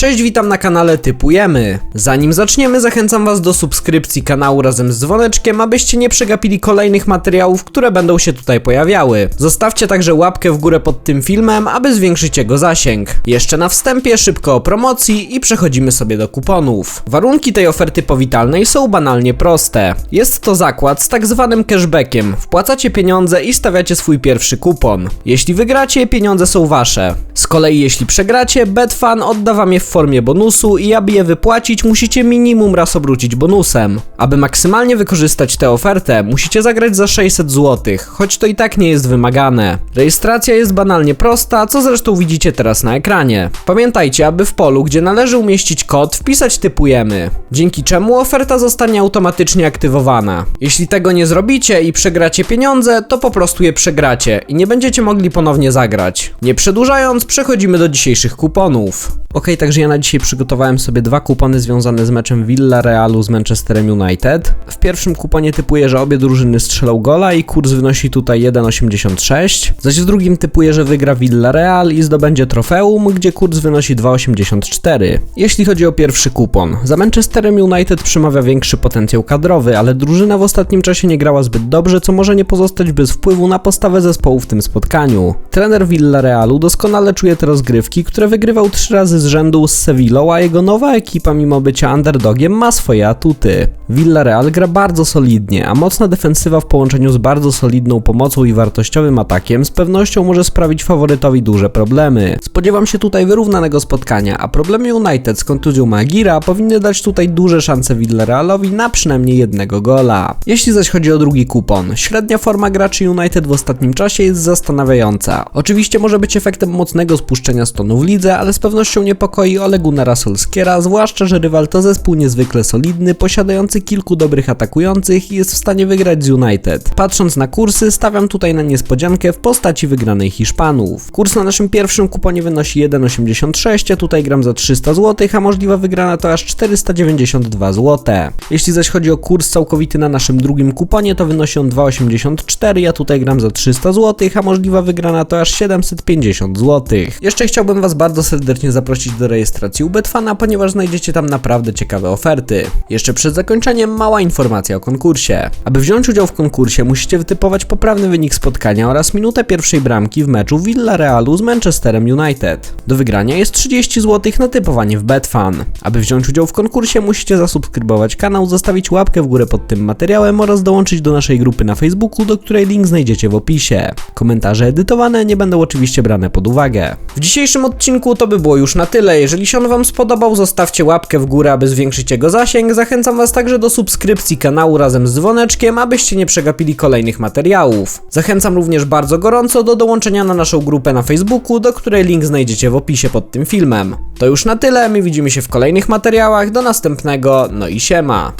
Cześć, witam na kanale Typujemy. Zanim zaczniemy, zachęcam Was do subskrypcji kanału razem z dzwoneczkiem, abyście nie przegapili kolejnych materiałów, które będą się tutaj pojawiały. Zostawcie także łapkę w górę pod tym filmem, aby zwiększyć jego zasięg. Jeszcze na wstępie szybko o promocji i przechodzimy sobie do kuponów. Warunki tej oferty powitalnej są banalnie proste. Jest to zakład z tak zwanym cashbackiem. Wpłacacie pieniądze i stawiacie swój pierwszy kupon. Jeśli wygracie, pieniądze są wasze. Z kolei jeśli przegracie, Betfan odda wam je w formie bonusu i aby je wypłacić, musicie minimum raz obrócić bonusem. Aby maksymalnie wykorzystać tę ofertę, musicie zagrać za 600 zł, choć to i tak nie jest wymagane. Rejestracja jest banalnie prosta, co zresztą widzicie teraz na ekranie. Pamiętajcie, aby w polu, gdzie należy umieścić kod, wpisać typujemy, dzięki czemu oferta zostanie automatycznie aktywowana. Jeśli tego nie zrobicie i przegracie pieniądze, to po prostu je przegracie i nie będziecie mogli ponownie zagrać. Nie przedłużając, przechodzimy do dzisiejszych kuponów. Ok, także ja na dzisiaj przygotowałem sobie dwa kupony związane z meczem Villa Realu z Manchesterem United. W pierwszym kuponie typuję, że obie drużyny strzelą gola i kurs wynosi tutaj 1,86. Zaś w drugim typuję, że wygra Villa Real i zdobędzie trofeum, gdzie kurs wynosi 2,84. Jeśli chodzi o pierwszy kupon, za Manchesterem United przemawia większy potencjał kadrowy, ale drużyna w ostatnim czasie nie grała zbyt dobrze, co może nie pozostać bez wpływu na postawę zespołu w tym spotkaniu. Trener Villarealu doskonale czuje te rozgrywki, które wygrywał trzy razy z rzędu z Sevillą, a jego nowa ekipa mimo bycia underdogiem ma swoje atuty. Villarreal gra bardzo solidnie, a mocna defensywa w połączeniu z bardzo solidną pomocą i wartościowym atakiem z pewnością może sprawić faworytowi duże problemy. Spodziewam się tutaj wyrównanego spotkania, a problemy United z kontuzją Magira powinny dać tutaj duże szanse Villarrealowi na przynajmniej jednego gola. Jeśli zaś chodzi o drugi kupon, średnia forma graczy United w ostatnim czasie jest zastanawiająca. Oczywiście może być efektem mocnego spuszczenia stonu w lidze, ale z pewnością niepokoi Ole Gunnara Solskiera, zwłaszcza, że rywal to zespół niezwykle solidny, posiadający kilku dobrych atakujących i jest w stanie wygrać z United. Patrząc na kursy, stawiam tutaj na niespodziankę w postaci wygranej Hiszpanów. Kurs na naszym pierwszym kuponie wynosi 1,86, a tutaj gram za 300 zł, a możliwa wygrana to aż 492 zł. Jeśli zaś chodzi o kurs całkowity na naszym drugim kuponie, to wynosi on 2,84, ja tutaj gram za 300 zł, a możliwa wygrana to aż 750 zł. Jeszcze chciałbym Was bardzo serdecznie zaprosić do rejestracji u Betfana, ponieważ znajdziecie tam naprawdę ciekawe oferty. Jeszcze przed zakończeniem mała informacja o konkursie. Aby wziąć udział w konkursie, musicie wytypować poprawny wynik spotkania oraz minutę pierwszej bramki w meczu Villarealu z Manchesterem United. Do wygrania jest 30 zł na typowanie w Betfan. Aby wziąć udział w konkursie, musicie zasubskrybować kanał, zostawić łapkę w górę pod tym materiałem oraz dołączyć do naszej grupy na Facebooku, do której link znajdziecie w opisie. Komentarze edytowane nie będą oczywiście brane pod uwagę. W dzisiejszym odcinku to by było już na tyle. Jeżeli się on Wam spodobał, zostawcie łapkę w górę, aby zwiększyć jego zasięg. Zachęcam Was także do subskrypcji kanału razem z dzwoneczkiem, abyście nie przegapili kolejnych materiałów. Zachęcam również bardzo gorąco do dołączenia na naszą grupę na Facebooku, do której link znajdziecie w opisie pod tym filmem. To już na tyle, my widzimy się w kolejnych materiałach, do następnego, no i siema.